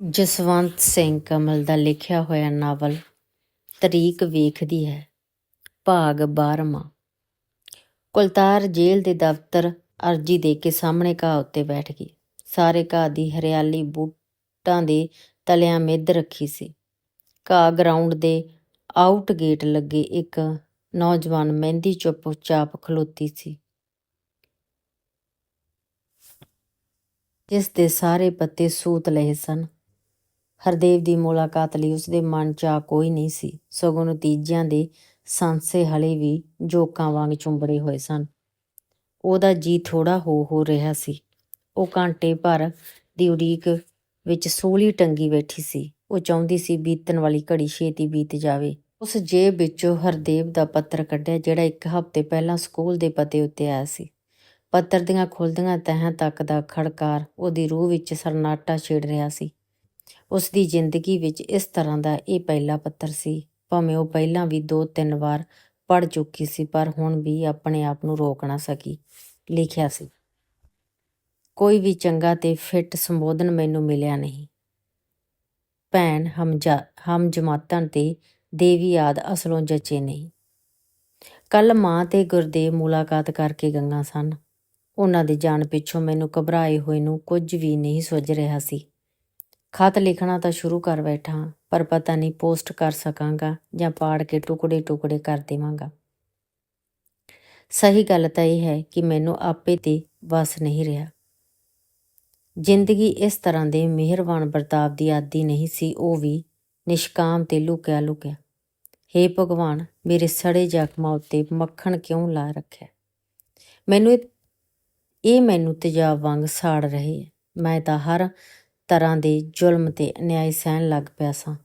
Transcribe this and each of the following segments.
ਜਸਵੰਤ ਸਿੰਘ ਕਮਲ ਦਾ ਲਿਖਿਆ ਹੋਇਆ ਨਾਵਲ ਤਰੀਕ ਵੇਖਦੀ ਹੈ, ਭਾਗ 12ਵਾਂ ਕੁਲਤਾਰ ਜੇਲ੍ਹ ਦੇ ਦਫ਼ਤਰ ਅਰਜੀ ਦੇ ਕੇ ਸਾਹਮਣੇ ਘਾਹ ਉੱਤੇ ਬੈਠ ਗਈ। ਸਾਰੇ ਘਾਹ ਦੀ ਹਰਿਆਲੀ ਬੂਟਾਂ ਦੇ ਤਲਿਆਂ ਮਿੱਧ ਰੱਖੀ ਸੀ। ਘਾਹ ਗਰਾਊਂਡ ਦੇ ਆਊਟ ਗੇਟ ਲੱਗੇ ਇੱਕ ਨੌਜਵਾਨ ਮਹਿੰਦੀ ਚੁੱਪ ਚਾਪ ਖਲੋਤੀ ਸੀ। ਜਿਸ ਦੇ ਸਾਰੇ ਪੱਤੇ ਸੂਤ ਲਏ ਸਨ। ਹਰਦੇਵ ਦੀ ਮੁਲਾਕਾਤ ਲਈ ਉਸਦੇ ਮਨ 'ਚ ਆ ਕੋਈ ਨਹੀਂ ਸੀ। ਸਗੋਂ ਨਤੀਜਿਆਂ ਦੇ ਸੰਸੇ ਹਲੇ ਵੀ ਜੋਕਾਂ ਵਾਂਗ ਚੁੰਬੜੇ ਹੋਏ ਸਨ। ਉਹਦਾ ਜੀ ਥੋੜਾ ਹੋ ਹੋ ਰਿਹਾ ਸੀ। ਉਹ ਘੰਟੇ ਭਰ ਦੀ ਉਡੀਕ ਵਿੱਚ ਸੋਲੀ ਟੰਗੀ ਬੈਠੀ ਸੀ। ਉਹ ਚਾਹੁੰਦੀ ਸੀ ਬੀਤਣ ਵਾਲੀ ਘੜੀ ਛੇਤੀ ਬੀਤ ਜਾਵੇ। ਉਸ ਜੇਬ ਵਿੱਚੋਂ ਹਰਦੇਵ ਦਾ ਪੱਤਰ ਕੱਢਿਆ, ਜਿਹੜਾ ਇੱਕ ਹਫ਼ਤੇ ਪਹਿਲਾਂ ਸਕੂਲ ਦੇ ਪਤੇ ਉੱਤੇ ਆਇਆ ਸੀ। ਪੱਤਰ ਦੀਆਂ ਖੁੱਲਦੀਆਂ ਤਹਾਂ ਤੱਕ ਦਾ ਖੜਕਾਰ ਉਹਦੀ ਰੂਹ ਵਿੱਚ ਸਰਨਾਟਾ ਛੇੜ ਰਿਹਾ ਸੀ। ਉਸ ਦੀ ਜ਼ਿੰਦਗੀ ਵਿੱਚ ਇਸ ਤਰ੍ਹਾਂ ਦਾ ਇਹ ਪਹਿਲਾ ਪੱਤਰ ਸੀ। ਭਾਵੇਂ ਉਹ ਪਹਿਲਾਂ ਵੀ ਦੋ ਤਿੰਨ ਵਾਰ ਪੜ ਚੁੱਕੀ ਸੀ, ਪਰ ਹੁਣ ਵੀ ਆਪਣੇ ਆਪ ਨੂੰ ਰੋਕ ਨਾ ਸਕੀ, ਲਿਖਿਆ ਸੀ। ਕੋਈ ਵੀ ਚੰਗਾ ਤੇ ਫਿੱਟ ਸੰਬੋਧਨ ਮੈਨੂੰ ਮਿਲਿਆ ਨਹੀਂ। ਭੈਣ ਹਮਜਾ ਹਮ ਜਮਾਤਾਂ ਤੇ ਦੇਵੀ ਆਦ ਅਸਲੋਂ ਜੱਚੇ ਨਹੀਂ। ਕੱਲ ਮਾਂ ਤੇ ਗੁਰਦੇਵ ਮੁਲਾਕਾਤ ਕਰਕੇ ਗੰਗਾ ਸਨ। ਉਹਨਾਂ ਦੇ ਜਾਣ ਪਿੱਛੋਂ ਮੈਨੂੰ ਘਬਰਾਏ ਹੋਏ ਨੂੰ ਕੁਝ ਵੀ ਨਹੀਂ ਸੁੱਝ ਰਿਹਾ ਸੀ। ਖਤ ਲਿਖਣਾ ਤਾਂ ਸ਼ੁਰੂ ਕਰ ਬੈਠਾ ਪਰ ਪਤਾ ਨਹੀਂ ਪੋਸਟ ਕਰ ਸਕਾਂਗਾ ਜਾਂ ਪਾੜ ਕੇ ਟੁਕੜੇ ਟੁਕੜੇ ਕਰ ਦੇਵਾਂਗਾ। ਸਹੀ ਗੱਲ ਤਾਂ ਇਹ ਹੈ ਕਿ ਮੈਨੂੰ ਆਪੇ ਤੇ ਵਸ ਨਹੀਂ ਰਿਹਾ। ਜ਼ਿੰਦਗੀ ਇਸ ਤਰ੍ਹਾਂ ਦੇ ਮਿਹਰਬਾਨ ਬਰਤਾਵ ਦੀ ਆਦੀ ਨਹੀਂ ਸੀ, ਉਹ ਵੀ ਨਿਸ਼ਕਾਮ ਤੇ ਲੁਕਿਆ ਲੁਕਿਆ। ਹੇ ਭਗਵਾਨ, ਮੇਰੇ ਸੜੇ ਜ਼ਖਮਾਂ ਉੱਤੇ ਮੱਖਣ ਕਿਉਂ ਲਾ ਰੱਖਿਆ? ਮੈਨੂੰ ਇਹ- ਇਹ ਮੈਨੂੰ ਤੇਜ਼ਾਬ ਵਾਂਗ ਸਾੜ ਰਹੇ ਹੈ। ਮੈਂ ਤਾਂ ਹਰ ਤਰ੍ਹਾਂ ਦੇ ਜ਼ੁਲਮ ਤੇ ਅਨਿਆਏ ਸਹਿਣ ਲੱਗ ਪਿਆ ਸਾਂ।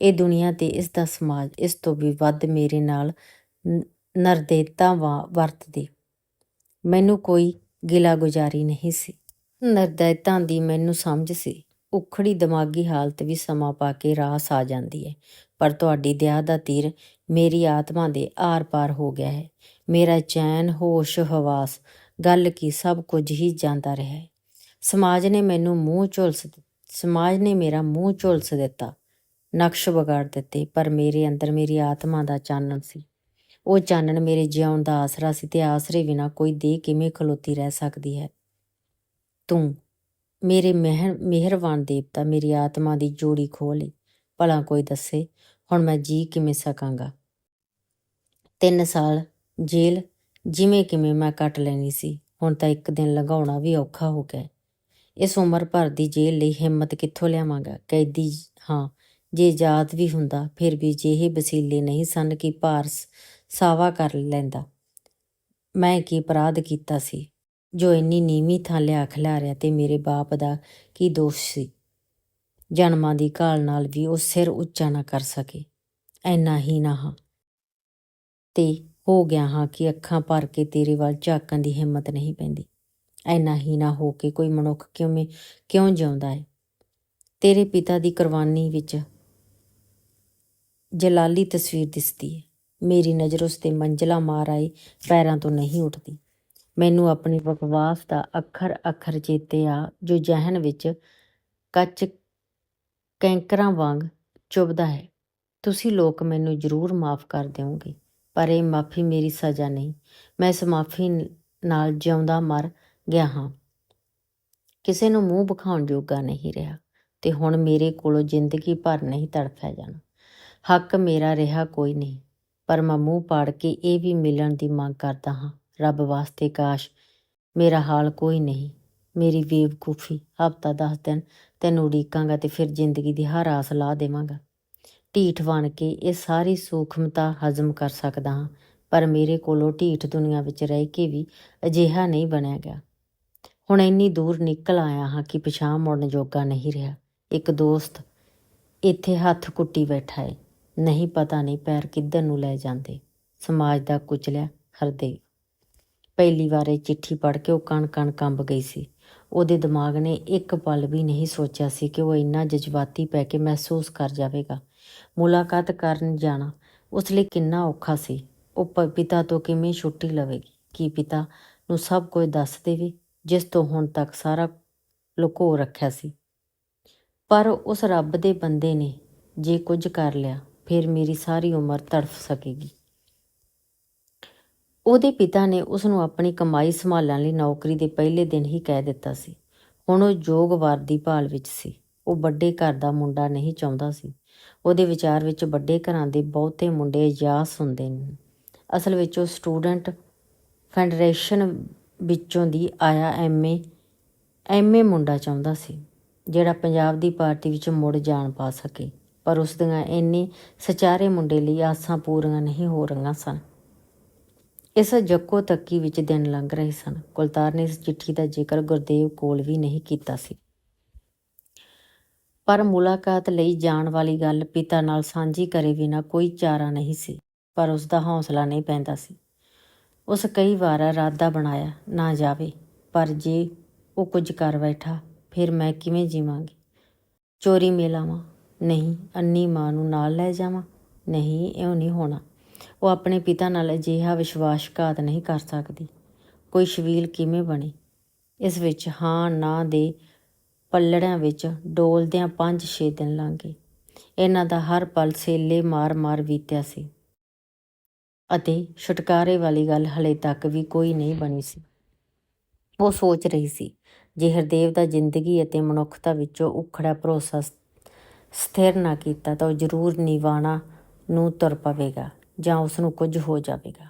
ਇਹ ਦੁਨੀਆ ਤੇ ਇਸ ਦਾ ਸਮਾਜ, ਇਸ ਤੋਂ ਵੀ ਵੱਧ ਮੇਰੇ ਨਾਲ ਨ- ਨਰਦੇਤਾ ਵਾ, ਵਰਤਦੇ। ਮੈਨੂੰ ਕੋਈ ਗਿਲਾ ਗੁਜ਼ਾਰੀ ਨਹੀਂ ਸੀ। ਨਰਦੈਤਾਂ ਦੀ ਮੈਨੂੰ ਸਮਝ ਸੀ। ਉਖੜੀ ਦਿਮਾਗੀ ਹਾਲਤ ਵੀ ਸਮਾਂ ਪਾ ਕੇ ਰਾਸ ਆ ਜਾਂਦੀ ਹੈ ਪਰ ਤੁਹਾਡੀ ਦਇਆ ਦਾ ਤੀਰ ਮੇਰੀ ਆਤਮਾ ਦੇ ਆਰ-ਪਾਰ ਹੋ ਗਿਆ ਹੈ। ਮੇਰਾ ਚੈਨ, ਹੋਸ਼, ਹਵਾਸ, ਗੱਲ ਕੀ ਸਭ ਕੁਝ ਹੀ ਜਾਂਦਾ ਰਿਹਾ ਹੈ। ਸਮਾਜ ਨੇ ਮੈਨੂੰ ਮੂੰਹ ਝੁਲਸ ਸਮਾਜ ਨੇ ਮੇਰਾ ਮੂੰਹ ਝੁਲਸ ਦਿੱਤਾ, ਨਕਸ਼ ਵਿਗਾੜ ਦਿੱਤੇ, ਪਰ ਮੇਰੇ ਅੰਦਰ ਮੇਰੀ ਆਤਮਾ ਦਾ ਚਾਨਣ ਸੀ। ਉਹ ਚਾਨਣ ਮੇਰੇ ਜਿਉਣ ਦਾ ਆਸਰਾ ਸੀ ਤੇ ਆਸਰੇ ਬਿਨਾ ਕੋਈ ਦੇਹ ਕਿਵੇਂ ਖਲੋਤੀ ਰਹਿ ਸਕਦੀ ਹੈ? ਤੂੰ, ਮੇਰੇ ਮਿਹਰ ਮਿਹਰਬਾਨ ਦੇਵਤਾ, ਮੇਰੀ ਆਤਮਾ ਦੀ ਜੋੜੀ ਖੋਲੀ ਭਲਾ ਕੋਈ ਦੱਸੇ, ਹੁਣ ਮੈਂ ਜੀ ਕਿਵੇਂ ਸਕਾਂਗਾ? ਤਿੰਨ ਸਾਲ ਜੇਲ੍ਹ, ਜਿਵੇਂ ਕਿਵੇਂ ਮੈਂ ਕੱਟ ਲੈਣੀ ਸੀ, ਹੁਣ ਤਾਂ ਇੱਕ ਦਿਨ ਲੰਘਾਉਣਾ ਵੀ ਔਖਾ ਹੋ ਗਿਆ ਇਸ ਉਮਰ ਭਰ ਦੀ ਜੇਲ੍ਹ ਲਈ ਹਿੰਮਤ ਕਿੱਥੋਂ ਲਿਆਵਾਂਗਾ? ਕੈਦੀ, ਹਾਂ, ਜੇ ਜਾਤ ਵੀ ਹੁੰਦਾ, ਫਿਰ ਵੀ ਜਿਹੇ ਵਸੀਲੇ ਨਹੀਂ ਸਨ ਕਿ ਭਾਰ ਸ- ਸਾਵਾ ਕਰ ਲੈਂਦਾ। ਮੈਂ ਕੀ ਅਪਰਾਧ ਕੀਤਾ ਸੀ? ਜੋ ਇੰਨੀ ਨੀਵੀਂ ਥਾਂ ਲਿਆ ਖਿਲਾਰਿਆ ਤੇ ਮੇਰੇ ਬਾਪ ਦਾ ਕੀ ਦੋਸ਼ ਸੀ? ਜਨਮਾਂ ਦੀ ਘਾਲ ਨਾਲ ਵੀ ਉਹ ਸਿਰ ਉੱਚਾ ਨਾ ਕਰ ਸਕੇ। ਐਨਾ ਹੀ ਨਾ ਹਾਂ। ਤੇ ਹੋ ਗਿਆ ਹਾਂ ਕਿ ਅੱਖਾਂ ਭਰ ਕੇ ਤੇਰੇ ਵੱਲ ਝਾਕਣ ਦੀ ਹਿੰਮਤ ਨਹੀਂ ਪੈਂਦੀ। ਐਨਾ ਹੀ ਨਾ ਹੋ ਕੇ ਕੋਈ ਮਨੁੱਖ ਕਿਵੇਂ ਕਿਉਂ ਜਿਉਂਦਾ ਹੈ ਤੇਰੇ ਪਿਤਾ ਦੀ ਕੁਰਬਾਨੀ ਵਿੱਚ ਜਲਾਲੀ ਤਸਵੀਰ ਦਿਸਦੀ ਹੈ ਮੇਰੀ ਨਜ਼ਰ ਉਸ ਤੇ ਮੰਜ਼ਲਾ ਮਾਰ ਆਈ ਪੈਰਾਂ ਤੋਂ ਨਹੀਂ ਉੱਠਦੀ। ਮੈਨੂੰ ਆਪਣੇ ਬਕਵਾਸ ਦਾ ਅੱਖਰ ਅੱਖਰ ਚੇਤੇ ਆ, ਜੋ ਜਹਨ ਵਿੱਚ ਕੱਚ ਕੈਂਕਰਾਂ ਵਾਂਗ ਚੁਭਦਾ ਹੈ। ਤੁਸੀਂ ਲੋਕ ਮੈਨੂੰ ਜ਼ਰੂਰ ਮਾਫ ਕਰ ਦਿਓਗੇ, ਪਰ ਇਹ ਮਾਫੀ ਮੇਰੀ ਸਜ਼ਾ ਨਹੀਂ। ਮੈਂ ਇਸ ਮਾਫੀ ਨਾਲ ਜਿਉਂਦਾ ਮਰ ਗਿਆ ਹਾਂ। ਕਿਸੇ ਨੂੰ ਮੂੰਹ ਵਿਖਾਉਣ ਜੋਗਾ ਨਹੀਂ ਰਿਹਾ ਤੇ ਹੁਣ ਮੇਰੇ ਕੋਲੋਂ ਜ਼ਿੰਦਗੀ ਭਰ ਨਹੀਂ ਤੜਫਿਆ ਜਾਣਾ। ਹੱਕ ਮੇਰਾ ਰਿਹਾ ਕੋਈ ਨਹੀਂ, ਪਰ ਮੈਂ ਮੂੰਹ ਪਾੜ ਕੇ ਇਹ ਵੀ ਮਿਲਣ ਦੀ ਮੰਗ ਕਰਦਾ ਹਾਂ, ਰੱਬ ਵਾਸਤੇ ਕਾਸ਼ ਮੇਰਾ ਹਾਲ ਕੋਈ ਨਹੀਂ, ਮੇਰੀ ਬੇਵਕੂਫੀ ਹਫਤਾ ਦਸ ਦਿਨ ਤੈਨੂੰ ਉਡੀਕਾਂਗਾ ਤੇ ਫਿਰ ਜ਼ਿੰਦਗੀ ਦੀ ਹਰ ਆਸ ਲਾ ਦੇਵਾਂਗਾ। ਢੀਠ ਬਣ ਕੇ ਇਹ ਸਾਰੀ ਸੂਖਮਤਾ ਹਜ਼ਮ ਕਰ ਸਕਦਾ ਹਾਂ, ਪਰ ਮੇਰੇ ਕੋਲੋਂ ਢੀਠ ਦੁਨੀਆ ਵਿੱਚ ਰਹਿ ਕੇ ਵੀ ਅਜਿਹਾ ਨਹੀਂ ਬਣਿਆ ਗਿਆ। ਹੁਣ ਇੰਨੀ ਦੂਰ ਨਿਕਲ ਆਇਆ ਹਾਂ ਕਿ ਪਿਛਾਂ ਮੁੜਨ ਜੋਗਾ ਨਹੀਂ ਰਿਹਾ। ਇੱਕ ਦੋਸਤ ਇੱਥੇ ਹੱਥ ਕੁੱਟੀ ਬੈਠਾ ਏ। ਨਹੀਂ ਪਤਾ ਨਹੀਂ ਪੈਰ ਕਿੱਧਰ ਨੂੰ ਲੈ ਜਾਂਦੇ। ਸਮਾਜ ਦਾ ਕੁਚਲਿਆ ਹਰਦੇ। ਪਹਿਲੀ ਵਾਰ ਇਹ ਚਿੱਠੀ ਪੜ੍ਹ ਕੇ ਉਹ ਕਣ ਕਣ ਕੰਬ ਗਈ ਸੀ। ਉਹਦੇ ਦਿਮਾਗ ਨੇ ਇੱਕ ਪਲ ਵੀ ਨਹੀਂ ਸੋਚਿਆ ਸੀ ਕਿ ਉਹ ਇੰਨਾ ਜਜ਼ਬਾਤੀ ਪੈ ਕੇ ਮਹਿਸੂਸ ਕਰ ਜਾਵੇਗਾ। ਮੁਲਾਕਾਤ ਕਰਨ ਜਾਣਾ ਉਸ ਲਈ ਕਿੰਨਾ ਔਖਾ ਸੀ। ਉਹ ਪਿਤਾ ਤੋਂ ਕਿਵੇਂ ਛੁੱਟੀ ਲਵੇਗੀ? ਕੀ ਪਿਤਾ ਨੂੰ ਸਭ ਕੁਝ ਦੱਸ ਦੇਵੇ ਜਿਸ ਤੋਂ ਹੁਣ ਤੱਕ ਸਾਰਾ ਲੁਕੋ ਰੱਖਿਆ ਸੀ। ਪਰ ਉਸ ਰੱਬ ਦੇ ਬੰਦੇ ਨੇ ਜੇ ਕੁਝ ਕਰ ਲਿਆ, ਫਿਰ ਮੇਰੀ ਸਾਰੀ ਉਮਰ ਤੜਫ ਸਕੇਗੀ। ਉਹਦੇ ਪਿਤਾ ਨੇ ਉਸ ਨੂੰ ਆਪਣੀ ਕਮਾਈ ਸੰਭਾਲਣ ਲਈ ਨੌਕਰੀ ਦੇ ਪਹਿਲੇ ਦਿਨ ਹੀ ਕਹਿ ਦਿੱਤਾ ਸੀ। ਹੁਣ ਉਹ ਯੋਗ ਵਰ ਦੀ ਭਾਲ ਵਿੱਚ ਸੀ। ਉਹ ਵੱਡੇ ਘਰ ਦਾ ਮੁੰਡਾ ਨਹੀਂ ਚਾਹੁੰਦਾ ਸੀ। ਉਹਦੇ ਵਿਚਾਰ ਵਿੱਚ ਵੱਡੇ ਘਰਾਂ ਦੇ ਬਹੁਤੇ ਮੁੰਡੇ ਯਾਸ ਹੁੰਦੇ ਨੇ। ਅਸਲ ਵਿੱਚ ਉਹ ਸਟੂਡੈਂਟ ਫੈਡਰੇਸ਼ਨ ਵਿੱਚੋਂ ਦੀ ਆਇਆ ਐਮਏ ਐਮਏ ਮੁੰਡਾ ਚਾਹੁੰਦਾ ਸੀ, ਜਿਹੜਾ ਪੰਜਾਬ ਦੀ ਪਾਰਟੀ ਵਿੱਚ ਮੁੜ ਜਾਣ ਪਾ ਸਕੇ, ਪਰ ਉਸ ਦੀਆਂ ਇੰਨੇ ਸਚਾਰੇ ਮੁੰਡੇ ਲਈ ਆਸਾਂ ਪੂਰੀਆਂ ਨਹੀਂ ਹੋ ਰਹੀਆਂ ਸਨ। ਇਸ ਜੱਕੋ ਤੱਕੀ ਵਿੱਚ ਦਿਨ ਲੰਘ ਰਹੇ ਸਨ। ਕੁਲਤਾਰ ਨੇ ਇਸ ਚਿੱਠੀ ਦਾ ਜ਼ਿਕਰ ਗੁਰਦੇਵ ਕੋਲ ਵੀ ਨਹੀਂ ਕੀਤਾ ਸੀ। ਪਰ ਮੁਲਾਕਾਤ ਲਈ ਜਾਣ ਵਾਲੀ ਗੱਲ ਪਿਤਾ ਨਾਲ ਸਾਂਝੀ ਕਰੇ ਬਿਨਾ ਕੋਈ ਚਾਰਾ ਨਹੀਂ ਸੀ, ਪਰ ਉਸ ਦਾ ਹੌਸਲਾ ਨਹੀਂ ਪੈਂਦਾ ਸੀ। ਉਸ ਕਈ ਵਾਰ ਇਰਾਦਾ ਬਣਾਇਆ ਨਾ ਜਾਵੇ, ਪਰ ਜੇ ਉਹ ਕੁਝ ਕਰ ਬੈਠਾ, ਫਿਰ ਮੈਂ ਕਿਵੇਂ ਜੀਵਾਂਗੀ? ਚੋਰੀ ਮੇਲਾਵਾਂ, ਨਹੀਂ, ਅੰਨੀ ਮਾਂ ਨੂੰ ਨਾਲ ਲੈ ਜਾਵਾਂ, ਨਹੀਂ, ਇਉਂ ਨਹੀਂ ਹੋਣਾ। ਉਹ ਆਪਣੇ ਪਿਤਾ ਨਾਲ ਅਜਿਹਾ ਵਿਸ਼ਵਾਸਘਾਤ ਨਹੀਂ ਕਰ ਸਕਦੀ। ਕੋਈ ਸ਼ਵੀਲ ਕਿਵੇਂ ਬਣੇ? ਇਸ ਵਿੱਚ ਹਾਂ, ਨਾ ਦੇ ਪੱਲੜਿਆਂ ਵਿੱਚ ਡੋਲਦਿਆਂ 5-6 ਦਿਨ ਲੰਘੇ। ਇਹਨਾਂ ਦਾ ਹਰ ਪਲ ਸੇਲੇ ਮਾਰ-ਮਾਰ ਬੀਤਿਆ ਸੀ। ਅਤੇ ਛੁਟਕਾਰੇ ਵਾਲੀ ਗੱਲ ਹਲੇ ਤੱਕ ਵੀ ਕੋਈ ਨਹੀਂ ਬਣੀ ਸੀ। ਉਹ ਸੋਚ ਰਹੀ ਸੀ, ਜੇ ਹਰਦੇਵ ਦਾ ਜ਼ਿੰਦਗੀ ਅਤੇ ਮਨੁੱਖਤਾ ਵਿੱਚੋਂ ਉਖੜਾ ਭਰੋਸਾ ਸਥਿਰ ਨਾ ਕੀਤਾ ਤਾਂ ਉਹ ਜ਼ਰੂਰ ਨਿਵਾਣਾ ਨੂੰ ਤੁਰ ਪਵੇਗਾ ਜਾਂ ਉਸ ਨੂੰ ਕੁਝ ਹੋ ਜਾਵੇਗਾ।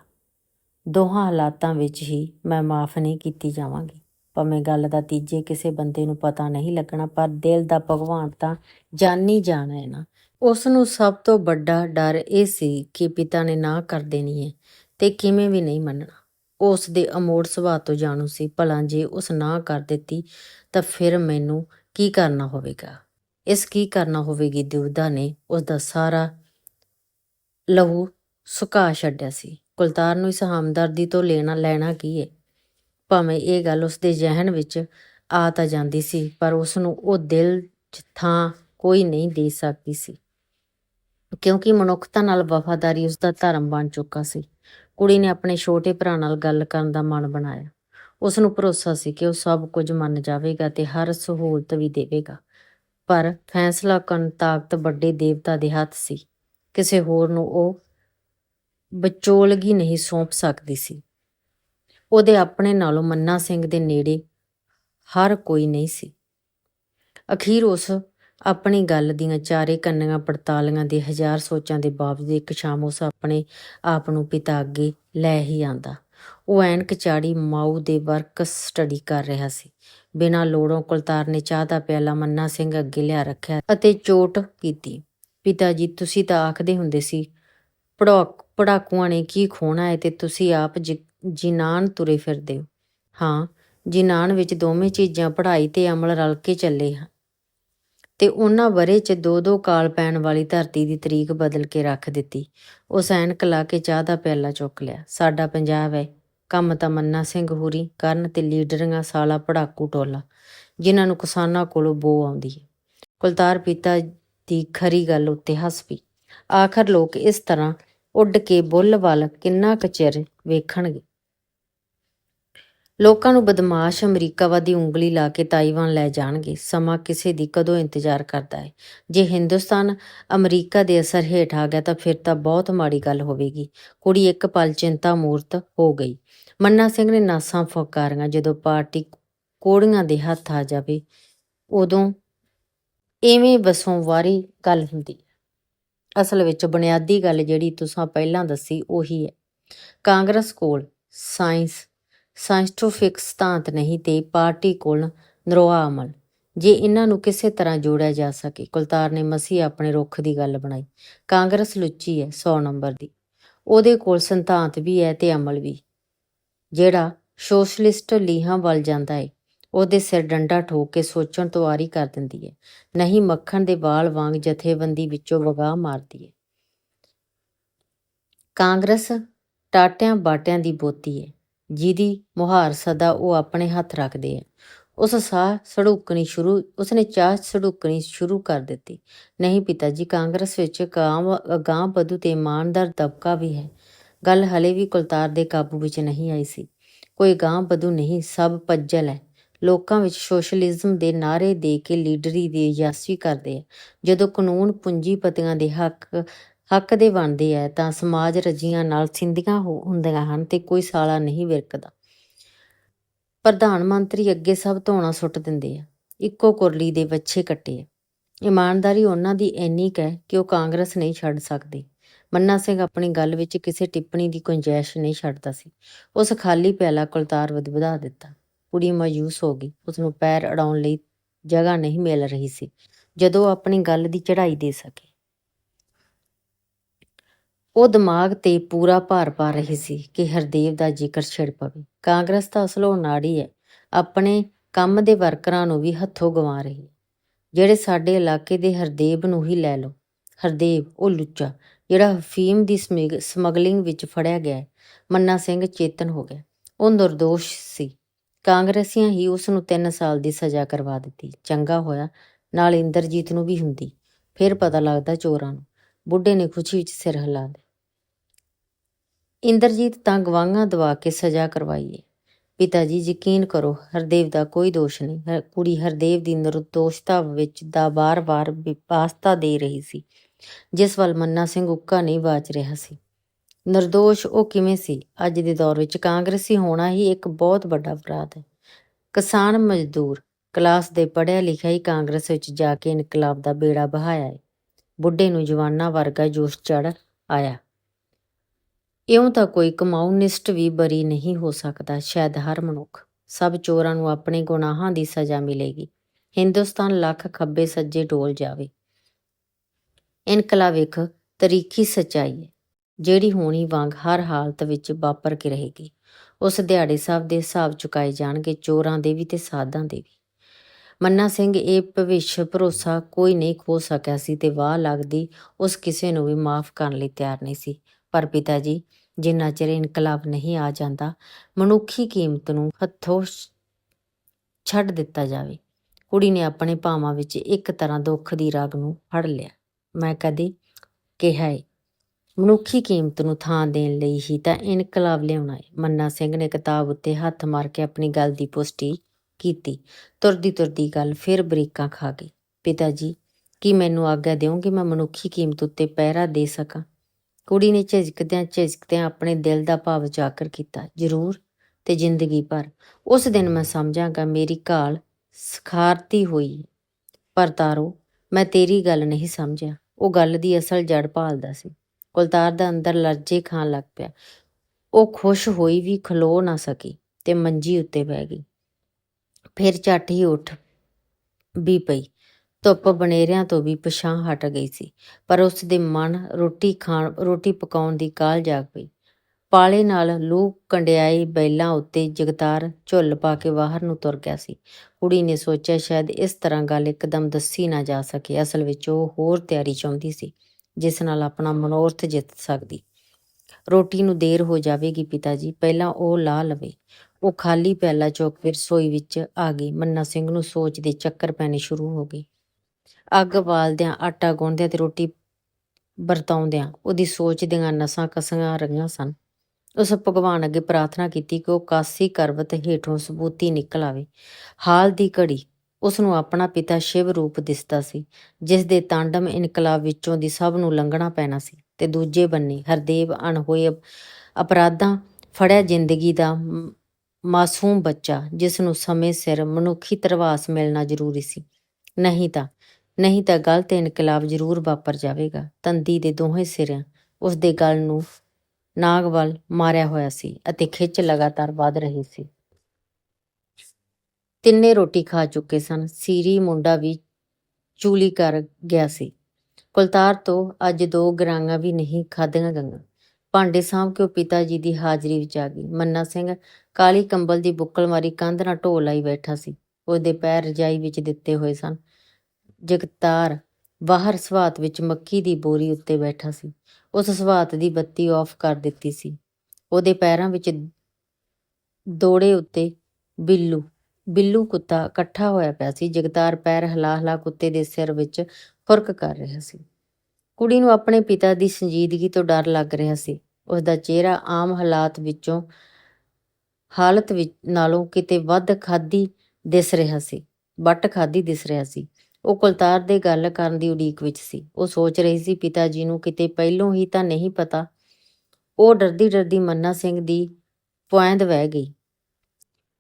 ਦੋਹਾਂ ਹਾਲਾਤਾਂ ਵਿੱਚ ਹੀ ਮੈਂ ਮਾਫ ਨਹੀਂ ਕੀਤੀ ਜਾਵਾਂਗੀ। ਭਾਵੇਂ ਗੱਲ ਦਾ ਤੀਜੇ ਕਿਸੇ ਬੰਦੇ ਨੂੰ ਪਤਾ ਨਹੀਂ ਲੱਗਣਾ, ਪਰ ਦਿਲ ਦਾ ਭਗਵਾਨ ਤਾਂ ਜਾਣੀ ਜਾਣਾ ਹੈ ਨਾ। ਉਸ ਨੂੰ ਸਭ ਤੋਂ ਵੱਡਾ ਡਰ ਇਹ ਸੀ ਕਿ ਪਿਤਾ ਨੇ ਨਾ ਕਰ ਦੇਣੀ ਹੈ ਤੇ ਕਿਵੇਂ ਵੀ ਨਹੀਂ ਮੰਨਣਾ। ਉਸ ਦੇ ਅਮੋੜ ਸੁਭਾਅ ਤੋਂ ਜਾਣੂ ਸੀ, ਭਲਾ ਜੇ ਉਸ ਨਾ ਕਰ ਦਿੱਤੀ ਤਾਂ ਫਿਰ ਮੈਨੂੰ ਕੀ ਕਰਨਾ ਹੋਵੇਗਾ? ਇਸ ਕੀ ਕਰਨਾ ਹੋਵੇਗੀ? ਦੁਵਿਧਾ ਨੇ ਉਸ ਦਾ ਸਾਰਾ ਲਹੂ ਸੁਕਾ ਛੱਡਿਆ ਸੀ। ਕੁਲਤਾਰ ਨੂੰ ਇਸ ਹਮਦਰਦੀ ਤੋਂ ਲੈਣਾ ਲੈਣਾ ਕੀ ਹੈ ਭਾਵੇਂ ਇਹ ਗੱਲ ਉਸ ਦੇ ਜ਼ਿਹਨ ਵਿੱਚ ਆ ਤਾਂ ਜਾਂਦੀ ਸੀ, ਪਰ ਉਸ ਨੂੰ ਉਹ ਦਿਲ 'ਚ ਥਾਂ ਕੋਈ ਨਹੀਂ ਦੇ ਸਕਦੀ ਸੀ। ਕਿਉਂਕਿ ਮਨੁੱਖਤਾ ਨਾਲ ਵਫਾਦਾਰੀ ਉਸ ਦਾ ਧਰਮ ਬਣ ਚੁੱਕਾ ਸੀ। ਕੁੜੀ ਨੇ ਆਪਣੇ ਛੋਟੇ ਭਰਾ ਨਾਲ ਗੱਲ ਕਰਨ ਦਾ ਮਨ ਬਣਾਇਆ। ਉਸ ਨੂੰ ਭਰੋਸਾ ਸੀ ਕਿ ਉਹ ਸਭ ਕੁਝ ਮੰਨ ਜਾਵੇਗਾ ਤੇ ਹਰ ਸਹੂਲਤ ਵੀ ਦੇਵੇਗਾ। ਪਰ ਫੈਸਲਾ ਕਰਨ ਤਾਕਤ ਵੱਡੇ ਦੇਵਤਾ ਦੇ ਹੱਥ ਸੀ। ਕਿਸੇ ਹੋਰ ਨੂੰ ਉਹ ਬਚੋਲਗੀ ਨਹੀਂ ਸੌਂਪ ਸਕਦੀ ਸੀ। ਉਹਦੇ ਆਪਣੇ ਨਾਲੋਂ ਮੰਨਾ ਸਿੰਘ ਦੇ ਨੇੜੇ ਹਰ ਕੋਈ ਨਹੀਂ ਸੀ। ਅਖੀਰ ਉਸ ਆਪਣੀ ਗੱਲ ਦੀਆਂ ਚਾਰੇ ਕੰਨੀਆਂ ਪੜਤਾਲੀਆਂ ਦੇ ਹਜ਼ਾਰ ਸੋਚਾਂ ਦੇ ਬਾਵਜੂਦ ਇੱਕ ਸ਼ਾਮ ਉਸ ਆਪਣੇ ਆਪ ਨੂੰ ਪਿਤਾ ਅੱਗੇ ਲੈ ਹੀ ਆਂਦਾ। ਉਹ ਐਨਕ ਚਾੜੀ ਮਾਊ ਦੇ ਵਰਕ ਸਟੱਡੀ ਕਰ ਰਿਹਾ ਸੀ। ਬਿਨਾਂ ਲੋੜੋਂ ਕੁਲਤਾਰ ਨੇ ਚਾਹ ਦਾ ਪਿਆਲਾ ਮੰਨਾ ਸਿੰਘ ਅੱਗੇ ਲਿਆ ਰੱਖਿਆ ਅਤੇ ਚੋਟ ਕੀਤੀ। ਪਿਤਾ ਜੀ, ਤੁਸੀਂ ਤਾਂ ਆਖਦੇ ਹੁੰਦੇ ਸੀ, ਪੜਾਕ, ਪੜਾਕੂਆਂ ਨੇ ਕੀ ਖੋਣਾ ਹੈ ਤੇ ਤੁਸੀਂ ਆਪ ਜਿ- ਜਿਨਾਨ ਤੁਰੇ ਫਿਰਦੇ ਹੋ? ਹਾਂ, ਜਿਨਾਨ ਵਿੱਚ ਦੋਵੇਂ ਚੀਜ਼ਾਂ ਪੜ੍ਹਾਈ ਤੇ ਅਮਲ ਰਲ ਕੇ ਚੱਲੇ ਹਨ ਤੇ ਉਹਨਾਂ ਬਰੇ 'ਚ ਦੋ ਦੋ ਕਾਲ ਪੈਣ ਵਾਲੀ ਧਰਤੀ ਦੀ ਤਰੀਕ ਬਦਲ ਕੇ ਰੱਖ ਦਿੱਤੀ। ਉਸ ਐਨਕ ਲਾ ਕੇ ਚਾਹ ਦਾ ਪਿਆਲਾ ਚੁੱਕ ਲਿਆ। ਸਾਡਾ ਪੰਜਾਬ ਹੈ ਕੰਮ ਤਾਂ ਮੰਨਾ ਸਿੰਘ ਹੋਰੀ, ਕਰਨ ਤੇ ਲੀਡਰੀਆਂ ਸਾਲਾ ਪੜਾਕੂ ਟੋਲਾ, ਜਿਨ੍ਹਾਂ ਨੂੰ ਕਿਸਾਨਾਂ ਕੋਲੋਂ ਬੋ ਆਉਂਦੀ ਹੈ ਕੁਲਤਾਰ ਪਿਤਾ ਦੀ ਖਰੀ ਗੱਲ ਉੱਤੇ ਹੱਸ ਪਈ। ਆਖਰ ਲੋਕ ਇਸ ਤਰ੍ਹਾਂ ਉੱਡ ਕੇ ਬੁੱਲ ਵੱਲ ਕਿੰਨਾ ਕੁ ਚਿਰ ਵੇਖਣਗੇ। ਲੋਕਾਂ ਨੂੰ ਬਦਮਾਸ਼ ਅਮਰੀਕਾਵਾਦੀ ਉਂਗਲੀ ਲਾ ਕੇ ਤਾਈਵਾਨ ਲੈ ਜਾਣਗੇ। ਸਮਾਂ ਕਿਸੇ ਦੀ ਕਦੋਂ ਇੰਤਜ਼ਾਰ ਕਰਦਾ ਹੈ? ਜੇ ਹਿੰਦੁਸਤਾਨ ਅਮਰੀਕਾ ਦੇ ਅਸਰ ਹੇਠ ਆ ਗਿਆ ਤਾਂ ਫਿਰ ਤਾਂ ਬਹੁਤ ਮਾੜੀ ਗੱਲ ਹੋਵੇਗੀ। ਕੁੜੀ ਇੱਕ ਪਲ ਚਿੰਤਾ ਮੂਰਤ ਹੋ ਗਈ। ਮੰਨਾ ਸਿੰਘ ਨੇ ਨਾਸਾਂ ਫੁਕਾਰੀਆਂ। ਜਦੋਂ ਪਾਰਟੀ ਕੋੜੀਆਂ ਦੇ ਹੱਥ ਆ ਜਾਵੇ, ਉਦੋਂ ਐਵੇਂ ਵਸੋਂ ਵਾਰੀ ਗੱਲ ਹੁੰਦੀ ਹੈ। ਅਸਲ ਵਿੱਚ ਬੁਨਿਆਦੀ ਗੱਲ ਜਿਹੜੀ ਤੁਸੀਂ ਪਹਿਲਾਂ ਦੱਸੀ, ਉਹੀ ਹੈ। ਕਾਂਗਰਸ ਕੋਲ ਸਾਇੰਸ ਸਾਇੰਟਿਫਿਕ ਸਿਧਾਂਤ ਨਹੀਂ ਤੇ ਪਾਰਟੀ ਕੋਲ ਨਰੋਆ ਅਮਲ। ਜੇ ਇਹਨਾਂ ਨੂੰ ਕਿਸੇ ਤਰ੍ਹਾਂ ਜੋੜਿਆ ਜਾ ਸਕੇ, ਕੁਲਤਾਰ ਨੇ ਮਸੀਹ ਆਪਣੇ ਰੁੱਖ ਦੀ ਗੱਲ ਬਣਾਈ। ਕਾਂਗਰਸ ਲੁੱਚੀ ਹੈ 100 ਨੰਬਰ ਦੀ। ਉਹਦੇ ਕੋਲ ਸਿਧਾਂਤ ਵੀ ਹੈ ਤੇ ਅਮਲ ਵੀ। ਜਿਹੜਾ ਸੋਸ਼ਲਿਸਟ ਲੀਹਾਂ ਵੱਲ ਜਾਂਦਾ ਹੈ ਉਹਦੇ ਸਿਰ ਡੰਡਾ ਠੋਕ ਕੇ ਸੋਚਣ ਤੋਂ ਆਰੀ ਕਰ ਦਿੰਦੀ ਹੈ ਨਹੀਂ ਮੱਖਣ ਦੇ ਵਾਲ ਵਾਂਗ ਜਥੇਬੰਦੀ ਵਿੱਚੋਂ ਵਗਾਹ ਮਾਰਦੀ ਹੈ ਕਾਂਗਰਸ ਟਾਟਿਆਂ ਬਾਟਿਆਂ ਦੀ ਬੋਤੀ ਹੈ ਜਿਹਦੀ ਮੁਹਾਰ ਸਦਾ ਉਹ ਆਪਣੇ ਹੱਥ ਰੱਖਦੇ ਆ। ਉਸ ਸਾਹ ਸੜੂਕਣੀ ਸ਼ੁਰੂ, ਉਸਨੇ ਚਾਹ ਸੜੂਕਣੀ ਸ਼ੁਰੂ ਕਰ ਦਿੱਤੀ। ਨਹੀਂ ਪਿਤਾ ਜੀ ਕਾਂਗਰਸ ਵਿੱਚ ਗਾਂ ਬਦੂ ਤੇ ਇਮਾਨਦਾਰ ਤਬਕਾ ਵੀ ਹੈ। ਗੱਲ ਹਲੇ ਵੀ ਕੁਲਤਾਰ ਦੇ ਕਾਬੂ ਵਿੱਚ ਨਹੀਂ ਆਈ ਸੀ। ਕੋਈ ਗਾਂ ਬਦੂ ਨਹੀਂ, ਸਭ ਪੱਜਲ ਹੈ। ਲੋਕਾਂ ਵਿੱਚ ਸੋਸ਼ਲਿਜ਼ਮ ਦੇ ਨਾਅਰੇ ਦੇ ਕੇ ਲੀਡਰੀ ਦੀ ਯਾਸੀ ਕਰਦੇ ਆ। ਜਦੋਂ ਕਾਨੂੰਨ ਪੂੰਜੀਪਤੀਆਂ ਦੇ ਹੱਕ ਹੱਕ ਦੇ ਬਣਦੇ ਹੈ ਤਾਂ ਸਮਾਜ ਰਜੀਆਂ ਨਾਲ ਸਿੰਧੀਆਂ ਹੋ- ਹੁੰਦੀਆਂ ਹਨ ਤੇ ਕੋਈ ਸਾਲਾ ਨਹੀਂ ਵਿਰਕਦਾ। ਪ੍ਰਧਾਨ ਮੰਤਰੀ ਅੱਗੇ ਸਭ ਧੋਣਾ ਸੁੱਟ ਦਿੰਦੇ ਆ, ਇੱਕੋ ਕੁਰਲੀ ਦੇ ਵੱਛੇ ਕੱਟੇ ਆ। ਇਮਾਨਦਾਰੀ ਉਹਨਾਂ ਦੀ ਇੰਨੀ ਕੁ ਹੈ ਕਿ ਉਹ ਕਾਂਗਰਸ ਨਹੀਂ ਛੱਡ ਸਕਦੇ। ਮੰਨਾ ਸਿੰਘ ਆਪਣੀ ਗੱਲ ਵਿੱਚ ਕਿਸੇ ਟਿੱਪਣੀ ਦੀ ਗੁੰਜਾਇਸ਼ ਨਹੀਂ ਛੱਡਦਾ ਸੀ। ਉਸ ਖਾਲੀ ਪਿਆਲਾ ਕੁਲਤਾਰ ਵਧ ਵਧਾ ਦਿੱਤਾ। ਕੁੜੀ ਮਾਯੂਸ ਹੋ ਗਈ। ਉਸ ਨੂੰ ਪੈਰ ਅੜਾਉਣ ਲਈ ਜਗ੍ਹਾ ਨਹੀਂ ਮਿਲ ਰਹੀ ਸੀ। ਜਦੋਂ ਆਪਣੀ ਗੱਲ ਦੀ ਚੜ੍ਹਾਈ ਦੇ ਸਕੇ। ਉਹ ਦਿਮਾਗ ਤੇ ਪੂਰਾ ਭਾਰ ਪਾ ਰਹੀ ਸੀ ਕਿ ਹਰਦੇਵ ਦਾ ਜ਼ਿਕਰ ਛਿੜ ਪਵੇ। ਕਾਂਗਰਸ ਤਾਂ ਅਸਲ ਉਹ ਨਾੜੀ ਹੈ ਆਪਣੇ ਕੰਮ ਦੇ ਵਰਕਰਾਂ ਨੂੰ ਵੀ ਹੱਥੋਂ ਗਵਾ ਰਹੀ ਹੈ ਜਿਹੜੇ ਸਾਡੇ ਇਲਾਕੇ ਦੇ ਹਰਦੇਵ ਨੂੰ ਹੀ ਲੈ ਲਓ। ਹਰਦੇਵ, ਉਹ ਲੁੱਚਾ, ਜਿਹੜਾ ਹਫੀਮ ਦੀ ਸਮਿਗ- ਸਮਗਲਿੰਗ ਵਿੱਚ ਫੜਿਆ ਗਿਆ ਮੰਨਾ ਸਿੰਘ ਚੇਤਨ ਹੋ ਗਿਆ। ਉਹ ਨਿਰਦੋਸ਼ ਸੀ। ਕਾਂਗਰਸੀਆਂ ਹੀ ਉਸ ਨੂੰ 3 ਸਾਲ ਦੀ ਸਜ਼ਾ ਕਰਵਾ ਦਿੱਤੀ। ਚੰਗਾ ਹੋਇਆ, ਨਾਲ ਇੰਦਰਜੀਤ ਨੂੰ ਵੀ ਹੁੰਦੀ। ਫਿਰ ਪਤਾ ਲੱਗਦਾ ਚੋਰਾਂ ਨੂੰ। ਬੁੱਢੇ ਨੇ ਖੁਸ਼ੀ ਵਿੱਚ ਸਿਰ ਹਿਲਾ ਦਿੱਤਾ। ਇੰਦਰਜੀਤ ਤਾਂ ਗਵਾਹਾਂ ਦਵਾ ਕੇ ਸਜ਼ਾ ਕਰਵਾਈਏ। ਪਿਤਾ ਜੀ, ਯਕੀਨ ਕਰੋ, ਹਰਦੇਵ ਦਾ ਕੋਈ ਦੋਸ਼ ਨਹੀਂ। ਹਰ- ਕੁੜੀ ਹਰਦੇਵ ਦੀ ਨਿਰਦੋਸ਼ਤਾ ਵਿੱਚ ਦਾ ਬਾਰ-ਬਾਰ ਵਿਪਾਸਤਾ ਦੇ ਰਹੀ ਸੀ, ਜਿਸ ਵੱਲ ਮੰਨਾ ਸਿੰਘ ਉੱਕਾ ਨਹੀਂ ਬਾਚ ਰਿਹਾ ਸੀ। ਨਿਰਦੋਸ਼ ਉਹ ਕਿਵੇਂ ਸੀ? ਅੱਜ ਦੇ ਦੌਰ ਵਿੱਚ ਕਾਂਗਰਸੀ ਹੋਣਾ ਹੀ ਇੱਕ ਬਹੁਤ ਵੱਡਾ ਅਪਰਾਧ ਹੈ। ਕਿਸਾਨ ਮਜ਼ਦੂਰ, ਕਲਾਸ ਦੇ ਪੜ੍ਹਿਆ ਲਿਖਿਆ ਹੀ ਕਾਂਗਰਸ ਵਿੱਚ ਜਾ ਕੇ ਇਨਕਲਾਬ ਦਾ ਬੇੜਾ ਬਹਾਇਆ ਹੈ। ਬੁੱਢੇ ਨੂੰ ਜਵਾਨਾਂ ਵਰਗਾ ਜੋਸ਼ ਚੜ ਆਇਆ। ਇਉਂ ਤਾਂ ਕੋਈ ਕਮਾਊਨਿਸਟ ਵੀ ਬਰੀ ਨਹੀਂ ਹੋ ਸਕਦਾ, ਸ਼ਾਇਦ ਹਰ ਮਨੁੱਖ। ਸਭ ਚੋਰਾਂ ਨੂੰ ਆਪਣੇ ਗੁਨਾਹਾਂ ਦੀ ਸਜ਼ਾ ਮਿਲੇਗੀ। ਹਿੰਦੁਸਤਾਨ ਲੱਖ ਖੱਬੇ ਸੱਜੇ ਡੋਲ ਜਾਵੇ। ਇਨਕਲਾਬ ਇੱਕ ਤਰੀਖੀ ਸਚਾਈ ਹੈ, ਜਿਹੜੀ ਹੋਣੀ ਵਾਂਗ ਹਰ ਹਾਲਤ ਵਿੱਚ ਵਾਪਰ ਕੇ ਰਹੇਗੀ। ਉਸ ਦਿਹਾੜੇ ਸਭ ਦੇ ਹਿਸਾਬ ਚੁਕਾਏ ਜਾਣਗੇ, ਚੋਰਾਂ ਦੇ ਵੀ ਤੇ ਸਾਧਾਂ ਦੇ ਵੀ। ਮੰਨਾ ਸਿੰਘ, ਇਹ ਭਵਿੱਖ ਭਰੋਸਾ ਕੋਈ ਨਹੀਂ ਖੋ ਸਕਿਆ ਸੀ ਤੇ ਵਾਹ ਲੱਗਦੀ ਉਸ ਕਿਸੇ ਨੂੰ ਵੀ ਮਾਫ ਕਰਨ ਲਈ ਤਿਆਰ ਨਹੀਂ ਸੀ। ਪਰ ਪਿਤਾ ਜੀ, ਜਿੰਨਾ ਚਿਰ ਇਨਕਲਾਬ ਨਹੀਂ ਆ ਜਾਂਦਾ, ਮਨੁੱਖੀ ਕੀਮਤ ਨੂੰ ਹੱਥੋਂ ਛੱਡ ਦਿੱਤਾ ਜਾਵੇ। ਕੁੜੀ ਨੇ ਆਪਣੇ ਭਾਵਾਂ ਵਿੱਚ ਇੱਕ ਤਰ੍ਹਾਂ ਦੁੱਖ ਦੀ ਰਗ ਨੂੰ ਫੜ ਲਿਆ। ਮੈਂ ਕਦੇ ਕਿਹਾ ਏ, ਮਨੁੱਖੀ ਕੀਮਤ ਨੂੰ ਥਾਂ ਦੇਣ ਲਈ ਹੀ ਤਾਂ ਇਨਕਲਾਬ ਲਿਆਉਣਾ ਹੈ ਮੰਨਾ ਸਿੰਘ ਨੇ ਕਿਤਾਬ ਉੱਤੇ ਹੱਥ ਮਾਰ ਕੇ ਆਪਣੀ ਗੱਲ ਦੀ ਪੁਸ਼ਟੀ ਕੀਤੀ। ਤੁਰਦੀ ਤੁਰਦੀ ਗੱਲ ਫਿਰ ਬਰੀਕਾਂ ਖਾ ਗਈ। ਪਿਤਾ ਜੀ, ਕੀ ਮੈਨੂੰ ਆਗਿਆ ਦਿਓਗੇ? ਮੈਂ ਮਨੁੱਖੀ ਕੀਮਤ ਉੱਤੇ ਪਹਿਰਾ ਦੇ ਸਕਾਂ? ਕੁੜੀ ਨੇ ਝਿਜਕਦਿਆਂ ਝਿਜਕਦਿਆਂ ਆਪਣੇ ਦਿਲ ਦਾ ਭਾਵ ਉਜਾਗਰ ਕੀਤਾ, ਜ਼ਰੂਰ ਤੇ ਜ਼ਿੰਦਗੀ ਭਰ। ਉਸ ਦਿਨ ਮੈਂ ਸਮਝਾਂਗਾ, ਮੇਰੀ ਘਾਲ ਸਖਾਰਤੀ ਹੋਈ। ਪਰ ਤਾਰੋ, ਮੈਂ ਤੇਰੀ ਗੱਲ ਨਹੀਂ ਸਮਝਿਆ। ਉਹ ਗੱਲ ਦੀ ਅਸਲ ਜੜ ਭਾਲਦਾ ਸੀ। ਕੁਲਤਾਰ ਦਾ ਅੰਦਰ ਲਰਜੇ ਖਾਣ ਲੱਗ ਪਿਆ। ਉਹ ਖੁਸ਼ ਹੋਈ ਵੀ ਖਲੋ ਨਾ ਸਕੀ ਤੇ ਮੰਜੀ ਉੱਤੇ ਬਹਿ ਗਈ। ਫਿਰ ਝੱਟ ਹੀ ਉੱਠ ਵੀ ਪਈ। ਧੁੱਪ ਬਨੇਰਿਆਂ ਤੋਂ ਵੀ ਪਛਾਂ ਹਟ ਗਈ ਸੀ, ਪਰ ਉਸ ਦੇ ਮਨ ਰੋਟੀ ਖਾਣ, ਰੋਟੀ ਪਕਾਉਣ ਦੀ ਕਾਲ ਜਾਗ ਪਈ। ਪਾਲੇ ਨਾਲ ਲੂ ਕੰਡਿਆਈ ਬੈਲਾਂ ਉੱਤੇ ਜਗਤਾਰ ਝੁੱਲ ਪਾ ਕੇ ਬਾਹਰ ਨੂੰ ਤੁਰ ਗਿਆ ਸੀ। ਕੁੜੀ ਨੇ ਸੋਚਿਆ ਸ਼ਾਇਦ ਇਸ ਤਰ੍ਹਾਂ ਗੱਲ ਇੱਕਦਮ ਦੱਸੀ ਨਾ ਜਾ ਸਕੇ, ਅਸਲ ਵਿੱਚ ਉਹ ਹੋਰ ਤਿਆਰੀ ਚਾਹੁੰਦੀ ਸੀ, ਜਿਸ ਨਾਲ ਆਪਣਾ ਮਨੋਰਥ ਜਿੱਤ ਸਕਦੀ। ਰੋਟੀ ਨੂੰ ਦੇਰ ਹੋ ਜਾਵੇਗੀ ਪਿਤਾ ਜੀ ਪਹਿਲਾਂ ਉਹ ਲਾ ਲਵੇ। ਉਹ ਖਾਲੀ ਪਿਆਲਾ ਚੁੱਕ ਕੇ ਰਸੋਈ ਵਿੱਚ ਆ ਗਈ। ਮੰਨਾ ਸਿੰਘ ਨੂੰ ਸੋਚ ਦੇ ਚੱਕਰ ਪੈਣੇ ਸ਼ੁਰੂ ਹੋ ਗਏ। ਅੱਗ ਬਾਲਦਿਆਂ, ਆਟਾ ਗੁੰਨਦਿਆਂ ਤੇ ਰੋਟੀ ਵਰਤਾਉਂਦਿਆਂ ਉਹਦੀ ਸੋਚ ਦੀਆਂ ਨਸਾਂ ਕਸੀਆਂ ਰਹੀਆਂ ਸਨ। ਉਸ ਭਗਵਾਨ ਅੱਗੇ ਪ੍ਰਾਰਥਨਾ ਕੀਤੀ ਕਿ ਉਹ ਕਾਸੀ ਕਰਵਤ ਹੇਠੋਂ ਸਬੂਤੀ ਨਿਕਲ ਆਵੇ। ਹਾਲ ਦੀ ਘੜੀ ਉਸ ਨੂੰ ਆਪਣਾ ਪਿਤਾ ਸ਼ਿਵ ਰੂਪ ਦਿਸਦਾ ਸੀ, ਜਿਸ ਦੇ ਤਾਂਡਮ ਇਨਕਲਾਬ ਵਿੱਚੋਂ ਦੀ ਸਭ ਨੂੰ ਲੰਘਣਾ ਪੈਣਾ ਸੀ ਤੇ ਦੂਜੇ ਬੰਨੇ ਹਰਦੇਵ ਅਣਹੋਏ ਅਪਰਾਧਾਂ ਫੜਿਆ ਜ਼ਿੰਦਗੀ ਦਾ ਮਾਸੂਮ ਬੱਚਾ, ਜਿਸ ਨੂੰ ਸਮੇਂ ਸਿਰ ਮਨੁੱਖੀ ਤਰਵਾਸ ਮਿਲਣਾ ਜ਼ਰੂਰੀ ਸੀ। ਨਹੀਂ ਤਾਂ ਨਹੀਂ ਤਾਂ ਗਲਤ ਇਨਕਲਾਬ ਜ਼ਰੂਰ ਵਾਪਰ ਜਾਵੇਗਾ। ਤੰਦੀ ਦੇ ਦੋਹੇ ਸਿਰਿਆਂ ਉਸ ਦੇ ਗਲ ਨੂੰ ਨਾਗ ਵੱਲ ਮਾਰਿਆ ਹੋਇਆ ਸੀ ਅਤੇ ਖਿੱਚ ਲਗਾਤਾਰ ਵੱਧ ਰਹੀ ਸੀ। ਤਿੰਨੇ ਰੋਟੀ ਖਾ ਚੁੱਕੇ ਸਨ। ਸੀਰੀ ਮੁੰਡਾ ਵੀ ਚੂਲੀ ਕਰ ਗਿਆ ਸੀ। ਕੁਲਤਾਰ ਤੋਂ ਅੱਜ ਦੋ ਗਰਾਂਗਾ ਵੀ ਨਹੀਂ ਖਾਧੀਆਂ ਗਈਆਂ। ਭਾਂਡੇ ਸਾਂਭ ਕੇ ਉਹ ਪਿਤਾ ਜੀ ਦੀ ਹਾਜ਼ਰੀ ਵਿੱਚ ਆ ਗਈ। ਮੰਨਾ ਸਿੰਘ ਕਾਲੀ ਕੰਬਲ ਦੀ ਬੁੱਕਲ ਮਾਰੀ ਕੰਧ ਨਾਲ ਢੋ ਲਾਈ ਬੈਠਾ ਸੀ। ਉਹਦੇ ਪੈਰ ਰਜਾਈ ਵਿੱਚ ਦਿੱਤੇ ਹੋਏ ਸਨ। ਜਗਤਾਰ ਬਾਹਰ ਸਵਾਤ ਵਿੱਚ ਮੱਕੀ ਦੀ ਬੋਰੀ ਉੱਤੇ ਬੈਠਾ ਸੀ। ਉਸ ਸਵਾਤ ਦੀ ਬੱਤੀ ਆਫ ਕਰ ਦਿੱਤੀ ਸੀ। ਉਹਦੇ ਪੈਰਾਂ ਵਿੱਚ ਦੋੜੇ ਉੱਤੇ ਬਿੱਲੂ ਬਿੱਲੂ ਕੁੱਤਾ ਇਕੱਠਾ ਹੋਇਆ ਪਿਆ ਸੀ। ਜਗਤਾਰ ਪੈਰ ਹਲਾ ਹਿਲਾ ਕੁੱਤੇ ਦੇ ਸਿਰ ਵਿੱਚ ਫੁਰਕ ਕਰ ਰਿਹਾ ਸੀ। ਕੁੜੀ ਨੂੰ ਆਪਣੇ ਪਿਤਾ ਦੀ ਸੰਜੀਦਗੀ ਤੋਂ ਡਰ ਲੱਗ ਰਿਹਾ ਸੀ। ਉਸ ਦਾ ਚਿਹਰਾ ਆਮ ਹਾਲਾਤ ਵਿੱਚੋਂ, ਹਾਲਤ ਵਿੱਚ ਨਾਲੋਂ ਕਿਤੇ ਵੱਧ ਖਾਦੀ ਦਿਸ ਰਿਹਾ ਸੀ। ਵੱਟ ਖਾਦੀ ਦਿਸ ਰਿਹਾ ਸੀ। ਉਹ ਕੁਲਤਾਰ ਦੇ ਗੱਲ ਕਰਨ ਦੀ ਉਡੀਕ ਵਿੱਚ ਸੀ। ਉਹ ਸੋਚ ਰਹੀ ਸੀ, ਪਿਤਾ ਜੀ ਨੂੰ ਕਿਤੇ ਪਹਿਲੋਂ ਹੀ ਤਾਂ ਨਹੀਂ ਪਤਾ। ਉਹ ਡਰਦੀ ਡਰਦੀ ਮੰਨਾ ਸਿੰਘ ਦੀ ਪੁਆਇੰਦ ਵਹਿ ਗਈ।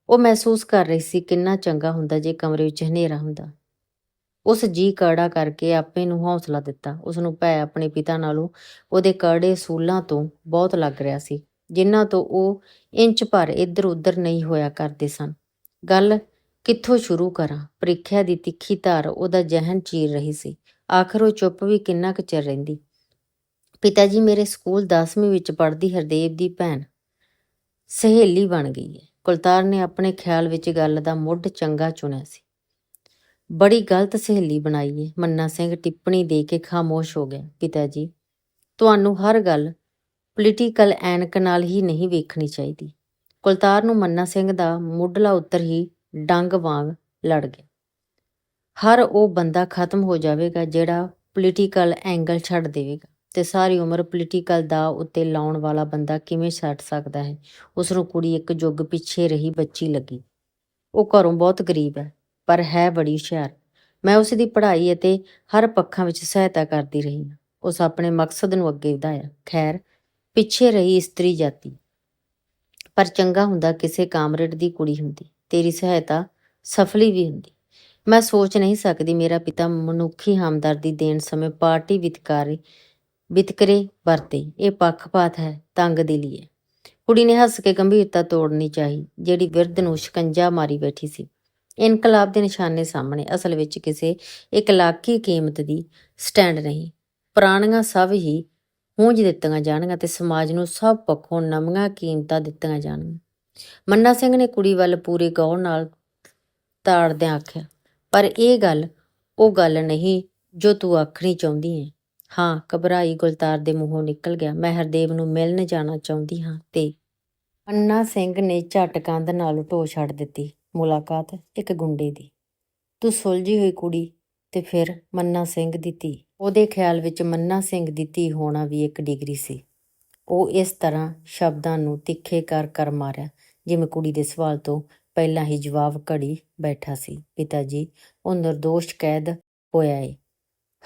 ਉਹ ਮਹਿਸੂਸ ਕਰ ਰਹੀ ਸੀ, ਕਿੰਨਾ ਚੰਗਾ ਹੁੰਦਾ ਜੇ ਕਮਰੇ ਵਿੱਚ ਹਨੇਰਾ ਹੁੰਦਾ। ਉਸ ਜੀ ਕੜਾ ਕਰਕੇ ਆਪੇ ਨੂੰ ਹੌਸਲਾ ਦਿੱਤਾ। ਉਸ ਨੂੰ ਭੈ ਆਪਣੇ ਪਿਤਾ ਨਾਲੋਂ ਉਹਦੇ ਕੜੇ ਸੂਲਾਂ ਤੋਂ ਬਹੁਤ ਲੱਗ ਰਿਹਾ ਸੀ ਜਿਨ੍ਹਾਂ ਤੋਂ ਉਹ ਇੰਚ ਭਰ ਇੱਧਰ ਉੱਧਰ ਨਹੀਂ ਹੋਇਆ ਕਰਦੇ ਸਨ। ਗੱਲ ਕਿੱਥੋਂ ਸ਼ੁਰੂ ਕਰਾਂ? ਪ੍ਰੀਖਿਆ ਦੀ ਤਿੱਖੀ ਧਾਰ, ਉਹਦਾ ਜ਼ਿਹਨ ਚੀਰ ਰਹੀ ਸੀ। ਆਖਰ ਉਹ ਚੁੱਪ ਵੀ ਕਿੰਨਾ ਕੁ ਚਿਰ ਰਹਿੰਦੀ? ਪਿਤਾ ਜੀ ਮੇਰੇ ਸਕੂਲ 10ਵੀਂ ਵਿੱਚ ਪੜ੍ਹਦੀ ਹਰਦੇਵ ਦੀ ਭੈਣ ਸਹੇਲੀ ਬਣ ਗਈ ਹੈ। ਕੁਲਤਾਰ ਨੇ ਆਪਣੇ ਖਿਆਲ ਵਿੱਚ ਗੱਲ ਦਾ ਮੁੱਢ ਚੰਗਾ ਚੁਣਿਆ ਸੀ। ਬੜੀ ਗਲਤ ਸਹੇਲੀ ਬਣਾਈ ਏ ਮੰਨਾ ਸਿੰਘ ਟਿੱਪਣੀ ਦੇ ਕੇ ਖਾਮੋਸ਼ ਹੋ ਗਿਆ। ਪਿਤਾ ਜੀ ਤੁਹਾਨੂੰ ਹਰ ਗੱਲ ਪੋਲੀਟੀਕਲ ਐਨਕ ਨਾਲ ਹੀ ਨਹੀਂ ਵੇਖਣੀ ਚਾਹੀਦੀ। ਕੁਲਤਾਰ ਨੂੰ ਮੰਨਾ ਸਿੰਘ ਦਾ ਮੁੱਢਲਾ ਉੱਤਰ ਹੀ ਡੰਗ ਵਾਂਗ ਲੜ ਗਿਆ ਹਰ ਉਹ ਬੰਦਾ ਖਤਮ ਹੋ ਜਾਵੇਗਾ ਜਿਹੜਾ ਪੋਲੀਟੀਕਲ ਐਂਗਲ ਛੱਡ ਦੇਵੇਗਾ ਤੇ ਸਾਰੀ ਉਮਰ ਪੋਲੀਟੀਕਲ ਦਾ ਉੱਤੇ ਲਾਉਣ ਵਾਲਾ ਬੰਦਾ ਕਿਵੇਂ ਛੱਡ ਸਕਦਾ ਹੈ? ਉਸ ਨੂੰ ਕੁੜੀ ਇੱਕ ਜੁਗ ਪਿੱਛੇ ਰਹੀ ਬੱਚੀ ਲੱਗੀ। ਉਹ ਘਰੋਂ ਬਹੁਤ ਗਰੀਬ ਹੈ, ਪਰ ਹੈ ਬੜੀ ਹੁਸ਼ਿਆਰ। ਮੈਂ ਉਸ ਦੀ ਪੜ੍ਹਾਈ ਅਤੇ ਹਰ ਪੱਖਾਂ ਵਿੱਚ ਸਹਾਇਤਾ ਕਰਦੀ ਰਹੀ ਹਾਂ। ਉਸ ਆਪਣੇ ਮਕਸਦ ਨੂੰ ਅੱਗੇ ਵਧਾਇਆ। ਖੈਰ, ਪਿੱਛੇ ਰਹੀ ਇਸਤਰੀ ਜਾਤੀ। ਪਰ ਚੰਗਾ ਹੁੰਦਾ ਕਿਸੇ ਕਾਮਰੇਡ ਦੀ ਕੁੜੀ ਹੁੰਦੀ। ਤੇਰੀ ਸਹਾਇਤਾ ਸਫਲੀ ਵੀ ਹੁੰਦੀ। ਮੈਂ ਸੋਚ ਨਹੀਂ ਸਕਦੀ ਮੇਰਾ ਪਿਤਾ ਮਨੁੱਖੀ ਹਮਦਰਦੀ ਦੇਣ ਸਮੇਂ ਪਾਰਟੀ ਵਿਤਕਾਰੇ, ਵਿਤਕਰੇ ਵਰਤੇ। ਇਹ ਪੱਖਪਾਤ ਹੈ ਤੰਗ ਦਿਲੀ ਹੈ ਕੁੜੀ ਨੇ ਹੱਸ ਕੇ ਗੰਭੀਰਤਾ ਤੋੜਨੀ ਚਾਹੀ, ਜਿਹੜੀ ਵਿਰਧ ਨੂੰ ਸ਼ਿਕੰਜਾ ਮਾਰੀ ਬੈਠੀ ਸੀ। ਇਨਕਲਾਬ ਦੇ ਨਿਸ਼ਾਨੇ ਸਾਹਮਣੇ, ਅਸਲ ਵਿੱਚ ਕਿਸੇ ਇਕਲਾਕੀ ਕੀਮਤ ਦੀ ਸਟੈਂਡ ਨਹੀਂ। ਪੁਰਾਣੀਆਂ ਸਭ ਹੀ ਹੂੰਜ ਦਿੱਤੀਆਂ ਜਾਣਗੀਆਂ ਤੇ ਸਮਾਜ ਨੂੰ ਸਭ ਪੱਖੋਂ ਨਵੀਆਂ ਕੀਮਤਾਂ ਦਿੱਤੀਆਂ ਜਾਣਗੀਆਂ। ਮੰਨਾ ਸਿੰਘ ਨੇ ਕੁੜੀ ਵੱਲ ਪੂਰੇ ਗੌਰ ਨਾਲ ਤਾੜਦਿਆਂ ਆਖਿਆ, ਪਰ ਇਹ ਗੱਲ, ਉਹ ਗੱਲ ਨਹੀਂ ਜੋ ਤੂੰ ਆਖਣੀ ਚਾਹੁੰਦੀ ਹੈ। ਹਾਂ, ਘਬਰਾਈ ਗੁਲਤਾਰ ਦੇ ਮੂੰਹੋਂ ਨਿਕਲ ਗਿਆ। ਮੈਂ ਹਰਦੇਵ ਨੂੰ ਮਿਲਣ ਜਾਣਾ ਚਾਹੁੰਦੀ ਹਾਂ ਤੇ ਅੰਨਾ ਸਿੰਘ ਨੇ ਝਟ ਕੰਧ ਨਾਲ ਢੋ ਛੱਡ ਦਿੱਤੀ। ਮੁਲਾਕਾਤ ਇੱਕ ਗੁੰਡੇ ਦੀ। ਤੂੰ ਸੁਲਝੀ ਹੋਈ ਕੁੜੀ ਤੇ ਫਿਰ ਮੰਨਾ ਸਿੰਘ ਦੀ ਧੀ। ਉਹਦੇ ਖਿਆਲ ਵਿੱਚ ਮੰਨਾ ਸਿੰਘ ਦੀ ਧੀ ਹੋਣਾ ਵੀ ਇੱਕ ਡਿਗਰੀ ਸੀ। ਉਹ ਇਸ ਤਰ੍ਹਾਂ ਸ਼ਬਦਾਂ ਨੂੰ ਤਿੱਖੇ ਕਰ ਕਰ ਮਾਰਿਆ। ਜਿਵੇਂ ਕੁੜੀ ਦੇ ਸਵਾਲ ਤੋਂ ਪਹਿਲਾਂ ਹੀ ਜਵਾਬ ਘੜੀ ਬੈਠਾ ਸੀ, ਪਿਤਾ ਜੀ, ਉਹ ਨਿਰਦੋਸ਼ ਕੈਦ ਹੋਇਆ ਏ।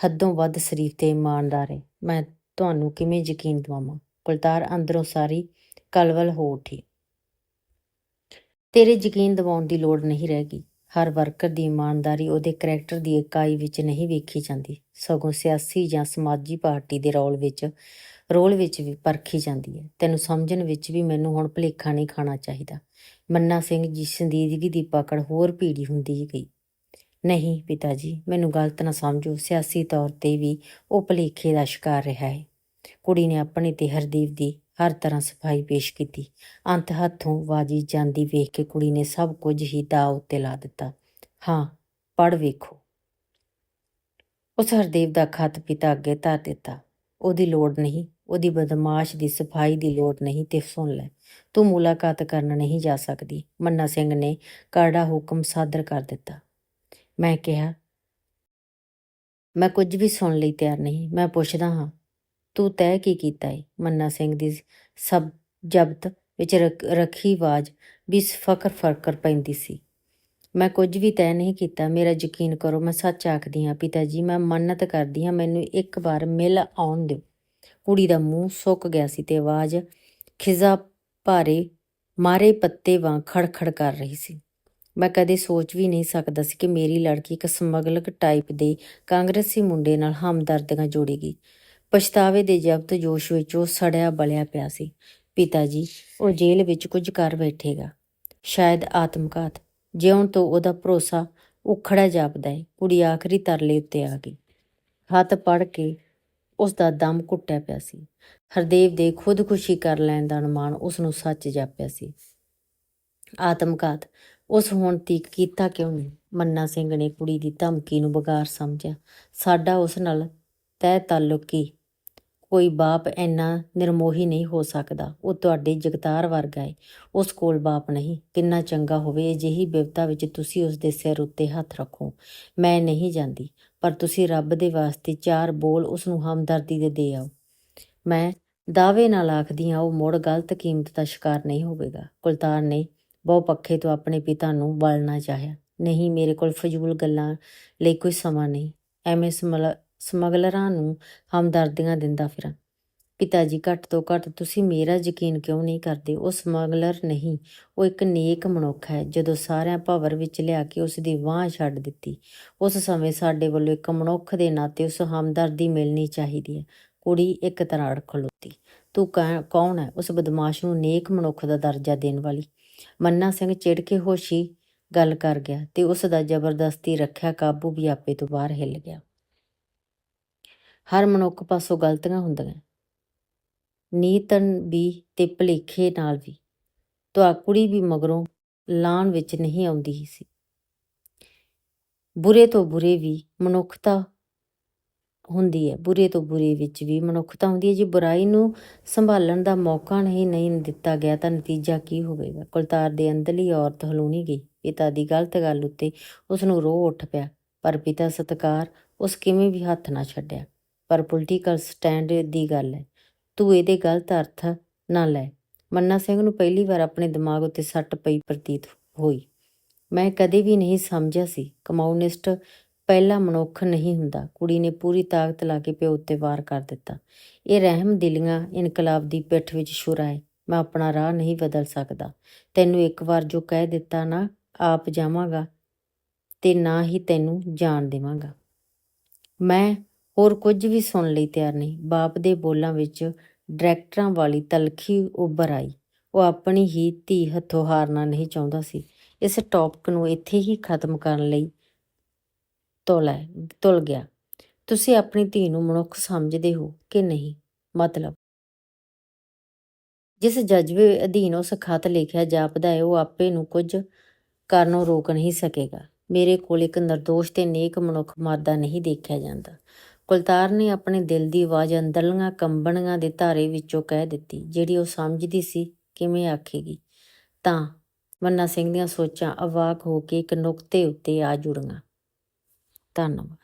ਹੱਦੋਂ ਵੱਧ ਸ਼ਰੀਫ ਤੇ ਇਮਾਨਦਾਰ ਏ। ਮੈਂ ਤੁਹਾਨੂੰ ਕਿਵੇਂ ਯਕੀਨ ਦਵਾਵਾਂ? ਕੁਲਤਾਰ ਅੰਦਰੋਂ ਸਾਰੀ ਕਲਵਲ ਹੋ ਉੱਠੀ। ਤੇਰੇ ਯਕੀਨ ਦਿਵਾਉਣ ਦੀ ਲੋੜ ਨਹੀਂ ਰਹਿ ਗਈ। ਹਰ ਵਰਕਰ ਦੀ ਇਮਾਨਦਾਰੀ ਉਹਦੇ ਕਰੈਕਟਰ ਦੀ ਇਕਾਈ ਵਿੱਚ ਨਹੀਂ ਵੇਖੀ ਜਾਂਦੀ। ਸਗੋਂ ਸਿਆਸੀ ਜਾਂ ਸਮਾਜੀ ਪਾਰਟੀ ਦੇ ਰੌਲ ਵਿੱਚ ਰੋਲ ਵਿੱਚ ਵੀ ਪਰਖੀ ਜਾਂਦੀ ਹੈ। ਤੈਨੂੰ ਸਮਝਣ ਵਿੱਚ ਵੀ ਮੈਨੂੰ ਹੁਣ ਭੁਲੇਖਾ ਨਹੀਂ ਖਾਣਾ ਚਾਹੀਦਾ। ਮੰਨਾ ਸਿੰਘ ਜੀ ਸੰਦੀਦਗੀ ਦੀ ਪਕੜ ਹੋਰ ਭੀੜੀ ਹੁੰਦੀ ਗਈ। ਨਹੀਂ ਪਿਤਾ ਜੀ ਮੈਨੂੰ ਗਲਤ ਨਾ ਸਮਝੋ। ਸਿਆਸੀ ਤੌਰ ਤੇ ਵੀ ਉਹ ਭੁਲੇਖੇ ਦਾ ਸ਼ਿਕਾਰ ਰਿਹਾ ਹੈ। ਕੁੜੀ ਨੇ ਆਪਣੇ ਤੇ ਹਰਦੀਪ ਦੀ ਹਰ ਤਰ੍ਹਾਂ ਸਫ਼ਾਈ ਪੇਸ਼ ਕੀਤੀ। ਅੰਤ ਹੱਥੋਂ ਵਾਜ਼ੀ ਜਾਂਦੀ ਵੇਖ ਕੇ ਕੁੜੀ ਨੇ ਸਭ ਕੁਝ ਹੀ ਦਾਅ ਉੱਤੇ ਲਾ ਦਿੱਤਾ। ਹਾਂ ਪੜ ਵੇਖੋ ਉਸ ਹਰਦੇਵ ਦਾ ਖਤ ਪਿਤਾ ਅੱਗੇ ਧਰ ਦਿੱਤਾ। ਉਹਦੀ ਲੋੜ ਨਹੀਂ। ਉਹਦੀ ਬਦਮਾਸ਼ ਦੀ ਸਫ਼ਾਈ ਦੀ ਲੋੜ ਨਹੀਂ ਤੇ ਸੁਣ ਲੈ, ਤੂੰ ਮੁਲਾਕਾਤ ਕਰਨ ਨਹੀਂ ਜਾ ਸਕਦੀ। ਮੰਨਾ ਸਿੰਘ ਨੇ ਕਾੜਾ ਹੁਕਮ ਸਾਦਰ ਕਰ ਦਿੱਤਾ। ਮੈਂ ਕਿਹਾ, ਮੈਂ ਕੁਝ ਵੀ ਸੁਣ ਲਈ ਤਿਆਰ ਨਹੀਂ, ਮੈਂ ਪੁੱਛਦਾ ਹਾਂ, ਤੂੰ ਤੈਅ ਕੀ ਕੀਤਾ ਏ? ਮੰਨਾ ਸਿੰਘ ਦੀ ਸਭ ਜ਼ਬਤ ਵਿੱਚ ਰੱਖੀ ਆਵਾਜ਼ ਵੀ ਫਕਰ ਫਰਕਰ ਪੈਂਦੀ ਸੀ। ਮੈਂ ਕੁਝ ਵੀ ਤੈਅ ਨਹੀਂ ਕੀਤਾ, ਮੇਰਾ ਯਕੀਨ ਕਰੋ, ਮੈਂ ਸੱਚ ਆਖਦੀ ਹਾਂ, ਪਿਤਾ ਜੀ, ਮੈਂ ਮੰਨਤ ਕਰਦੀ ਹਾਂ, ਮੈਨੂੰ ਇੱਕ ਵਾਰ ਮਿਲ ਆਉਣ ਦਿਓ। ਕੁੜੀ ਦਾ ਮੂੰਹ ਸੁੱਕ ਗਿਆ ਸੀ ਤੇ ਆਵਾਜ਼ ਖਿਜ਼ਾ ਭਾਰੇ ਮਾਰੇ ਪੱਤੇ ਵਾਂ ਖੜਖੜ ਕਰ ਰਹੀ ਸੀ। ਮੈਂ ਕਦੇ ਸੋਚ ਵੀ ਨਹੀਂ ਸਕਦਾ ਸੀ ਕਿ ਮੇਰੀ ਲੜਕੀ ਇੱਕ ਸਮਗਲਕ ਟਾਈਪ ਦੇ ਕਾਂਗਰਸੀ ਮੁੰਡੇ ਨਾਲ ਹਮਦਰਦੀਆਂ ਜੋੜੇਗੀ। ਪਛਤਾਵੇ ਦੇ ਜ਼ਬਤ ਜੋਸ਼ ਵਿੱਚ ਉਹ ਸੜਿਆ ਬਲਿਆ ਪਿਆ ਸੀ। ਪਿਤਾ ਜੀ, ਉਹ ਜੇਲ੍ਹ ਵਿੱਚ ਕੁਝ ਕਰ ਬੈਠੇਗਾ। ਸ਼ਾਇਦ ਆਤਮਘਾਤ। ਜਿਉਣ ਤੋਂ ਉਹਦਾ ਭਰੋਸਾ ਉਖੜਾ ਜਾਪਦਾ ਹੈ। ਕੁੜੀ ਆਖਰੀ ਤਰਲੇ ਉੱਤੇ ਆ ਗਈ। ਹੱਥ ਪੜ ਕੇ ਉਸ ਦਾ ਦਮ ਘੁੱਟਿਆ ਪਿਆ ਸੀ। ਹਰਦੇਵ ਦੇ ਖੁਦਕੁਸ਼ੀ ਕਰ ਲੈਣ ਦਾ ਅਨੁਮਾਨ ਉਸ ਨੂੰ ਸੱਚ ਜਾਪਿਆ ਸੀ। ਆਤਮਘਾਤ, ਉਸ ਹੁਣ ਤੀਕ ਕੀਤਾ ਕਿਉਂ ਨਹੀਂ? ਮੰਨਾ ਸਿੰਘ ਨੇ ਕੁੜੀ ਦੀ ਧਮਕੀ ਨੂੰ ਬਗਾਰ ਸਮਝਿਆ। ਸਾਡਾ ਉਸ ਨਾਲ ਤੈਅ ਤਾਲੁਕ ਕੀ? ਕੋਈ ਬਾਪ ਇੰਨਾ ਨਿਰਮੋਹੀ ਨਹੀਂ ਹੋ ਸਕਦਾ। ਉਹ ਤੁਹਾਡੇ ਜਗਤਾਰ ਵਰਗਾ ਹੈ ਉਸ ਕੋਲ ਬਾਪ ਨਹੀਂ। ਕਿੰਨਾ ਚੰਗਾ ਹੋਵੇ, ਅਜਿਹੀ ਬਿਪਤਾ ਵਿੱਚ ਤੁਸੀਂ ਉਸ ਦੇ ਸਿਰ ਉੱਤੇ ਹੱਥ ਰੱਖੋ। ਮੈਂ ਨਹੀਂ ਜਾਂਦੀ। ਪਰ ਤੁਸੀਂ ਰੱਬ ਦੇ ਵਾਸਤੇ ਚਾਰ ਬੋਲ ਉਸ ਨੂੰ ਹਮਦਰਦੀ ਦੇ ਦੇ ਆਓ। ਮੈਂ ਦਾਅਵੇ ਨਾਲ ਆਖਦੀ ਹਾਂ, ਉਹ ਮੁੜ ਗਲਤ ਕੀਮਤ ਦਾ ਸ਼ਿਕਾਰ ਨਹੀਂ ਹੋਵੇਗਾ। ਕੁਲਤਾਰ ਨੇ ਬਹੁ ਪੱਖੇ ਤੋਂ ਆਪਣੇ ਪਿਤਾ ਨੂੰ ਬਲਣਾ ਚਾਹਿਆ। ਨਹੀਂ, ਮੇਰੇ ਕੋਲ ਫਜ਼ੂਲ ਗੱਲਾਂ ਲਈ ਕੋਈ ਸਮਾਂ ਨਹੀਂ। ਐਵੇਂ ਸਮਲ- ਸਮਗਲਰਾਂ ਨੂੰ ਹਮਦਰਦੀਆਂ ਦਿੰਦਾ ਫਿਰਾਂ। ਪਿਤਾ ਜੀ, ਘੱਟ ਤੋਂ ਘੱਟ ਤੁਸੀਂ ਮੇਰਾ ਯਕੀਨ ਕਿਉਂ ਨਹੀਂ ਕਰਦੇ? ਉਹ ਸਮਗਲਰ ਨਹੀਂ। ਉਹ ਇੱਕ ਨੇਕ ਮਨੁੱਖ ਹੈ। ਜਦੋਂ ਸਾਰਿਆਂ ਭਵਰ ਵਿੱਚ ਲਿਆ ਕੇ ਉਸ ਦੀ ਬਾਂਹ ਛੱਡ ਦਿੱਤੀ, ਉਸ ਸਮੇਂ ਸਾਡੇ ਵੱਲੋਂ ਇੱਕ ਮਨੁੱਖ ਦੇ ਨਾਤੇ ਉਸ ਹਮਦਰਦੀ ਮਿਲਣੀ ਚਾਹੀਦੀ ਹੈ। ਕੁੜੀ ਇੱਕ ਤਰ੍ਹਾਂ ਅੜ ਖਲੋਤੀ। ਤੂੰ ਕੌਣ ਹੈ? ਉਸ ਬਦਮਾਸ਼ ਨੂੰ ਨੇਕ ਮਨੁੱਖ ਦਾ ਦਰਜਾ ਦੇਣ ਵਾਲੀ। ਮੰਨਾ ਸਿੰਘ ਚਿੜ ਕੇ ਹੋਸ਼ੀ ਗੱਲ ਕਰ ਗਿਆ ਤੇ ਉਸ ਦਾ ਜ਼ਬਰਦਸਤੀ ਰੱਖਿਆ ਕਾਬੂ ਵੀ ਆਪੇ ਤੋਂ ਬਾਹਰ ਹਿੱਲ ਗਿਆ। ਹਰ ਮਨੁੱਖ ਪਾਸੋਂ ਗਲਤੀਆਂ ਹੁੰਦੀਆਂ। ਨੀਤਨ ਵੀ ਤੇ ਭਲੇਖੇ ਨਾਲ ਵੀ। ਤੁਹਾ ਵੀ ਮਗਰੋਂ ਲਾਣ ਵਿੱਚ ਨਹੀਂ ਆਉਂਦੀ ਹੀ ਸੀ। ਬੁਰੇ ਤੋਂ ਬੁਰੇ ਵੀ ਮਨੁੱਖਤਾ ਹੁੰਦੀ ਹੈ। ਬੁਰੇ ਤੋਂ ਬੁਰੇ ਵਿੱਚ ਵੀ ਮਨੁੱਖਤਾ ਹੁੰਦੀ ਹੈ। ਜੇ ਬੁਰਾਈ ਨੂੰ ਸੰਭਾਲਣ ਦਾ ਮੌਕਾ ਨਹੀਂ ਨਹੀਂ ਦਿੱਤਾ ਗਿਆ ਤਾਂ ਨਤੀਜਾ ਕੀ ਹੋਵੇਗਾ? ਕੁਲਤਾਰ ਦੇ ਅੰਦਰਲੀ ਔਰਤ ਹਲੂਣੀ ਗਈ। ਪਿਤਾ ਦੀ ਗਲਤ ਗੱਲ ਉੱਤੇ ਉਸ ਨੂੰ ਰੋ ਉੱਠ ਪਿਆ। ਪਰ ਪਿਤਾ ਸਤਕਾਰ ਉਸ ਕਿਵੇਂ ਵੀ ਹੱਥ ਨਾ ਛੱਡਿਆ। ਪਰ ਪੋਲੀਟੀਕਲ ਸਟੈਂਡ ਦੀ ਗੱਲ ਹੈ। ਤੂੰ ਇਹਦੇ ਗਲਤ ਅਰਥ ਨਾ ਲੈ। ਮੰਨਾ ਸਿੰਘ ਨੂੰ ਪਹਿਲੀ ਵਾਰ ਆਪਣੇ ਦਿਮਾਗ ਉੱਤੇ ਸੱਟ ਪਈ ਪ੍ਰਤੀਤ ਹੋਈ। ਮੈਂ ਕਦੇ ਵੀ ਨਹੀਂ ਸਮਝਿਆ ਸੀ। ਕਮਾਊਨਿਸਟ ਪਹਿਲਾ ਮਨੁੱਖ ਨਹੀਂ ਹੁੰਦਾ। ਕੁੜੀ ਨੇ ਪੂਰੀ ਤਾਕਤ ਲਾ ਕੇ ਪਿਓ ਉੱਤੇ ਵਾਰ ਕਰ ਦਿੱਤਾ। ਇਹ ਰਹਿਮ ਦਿਲੀਆਂ ਇਨਕਲਾਬ ਦੀ ਪਿੱਠ ਵਿੱਚ ਛੁਰਾ ਹੈ ਮੈਂ ਆਪਣਾ ਰਾਹ ਨਹੀਂ ਬਦਲ ਸਕਦਾ। ਤੈਨੂੰ ਇੱਕ ਵਾਰ ਜੋ ਕਹਿ ਦਿੱਤਾ ਨਾ, ਆਪ ਜਾਵਾਂਗਾ ਤੇ ਨਾ ਹੀ ਤੈਨੂੰ ਜਾਣ ਦੇਵਾਂਗਾ। ਮੈਂ ਹੋਰ ਕੁਝ ਵੀ ਸੁਣ ਲਈ ਤਿਆਰ ਨਹੀਂ। ਬਾਪ ਦੇ ਬੋਲਾਂ ਵਿੱਚ ਡਾਇਰੈਕਟਰਾਂ ਵਾਲੀ ਤਲਖੀ ਉੱਭਰ ਆਈ। ਉਹ ਆਪਣੀ ਹੀ ਧੀ ਹੱਥੋਂ ਹਾਰਨਾ ਨਹੀਂ ਚਾਹੁੰਦਾ ਸੀ। ਇਸ ਟੌਪਿਕ ਨੂੰ ਇੱਥੇ ਹੀ ਖਤਮ ਕਰਨ ਲਈ ਤੁਲ ਤੁਲ ਗਿਆ। ਤੁਸੀਂ ਆਪਣੀ ਧੀ ਨੂੰ ਮਨੁੱਖ ਸਮਝਦੇ ਹੋ ਕਿ ਨਹੀਂ? ਮਤਲਬ? ਜਿਸ ਜਜ਼ਬੇ ਅਧੀਨ ਉਸ ਖਤ ਲਿਖਿਆ ਜਾਪਦਾ ਹੈ, ਉਹ ਆਪੇ ਨੂੰ ਕੁਝ ਕਰਨੋਂ ਰੋਕ ਨਹੀਂ ਸਕੇਗਾ। ਮੇਰੇ ਕੋਲ ਇੱਕ ਨਿਰਦੋਸ਼ ਤੇ ਨੇਕ ਮਨੁੱਖ ਮਰਦਾ ਨਹੀਂ ਦੇਖਿਆ ਜਾਂਦਾ। ਕੁਲਤਾਰ ਨੇ ਆਪਣੇ ਦਿਲ ਦੀ ਆਵਾਜ਼ ਅੰਦਰਲੀਆਂ ਕੰਬਣੀਆਂ ਦੇ ਧਾਰੇ ਵਿੱਚੋਂ ਕਹਿ ਦਿੱਤੀ, ਜਿਹੜੀ ਉਹ ਸਮਝਦੀ ਸੀ, ਕਿਵੇਂ ਆਖੇਗੀ। ਤਾਂ ਮੰਨਾ ਸਿੰਘ ਦੀਆਂ ਸੋਚਾਂ ਅਵਾਕ ਹੋ ਕੇ ਇੱਕ ਨੁਕਤੇ ਉੱਤੇ ਆ ਜੁੜੀਆਂ। ਧੰਨਵਾਦ।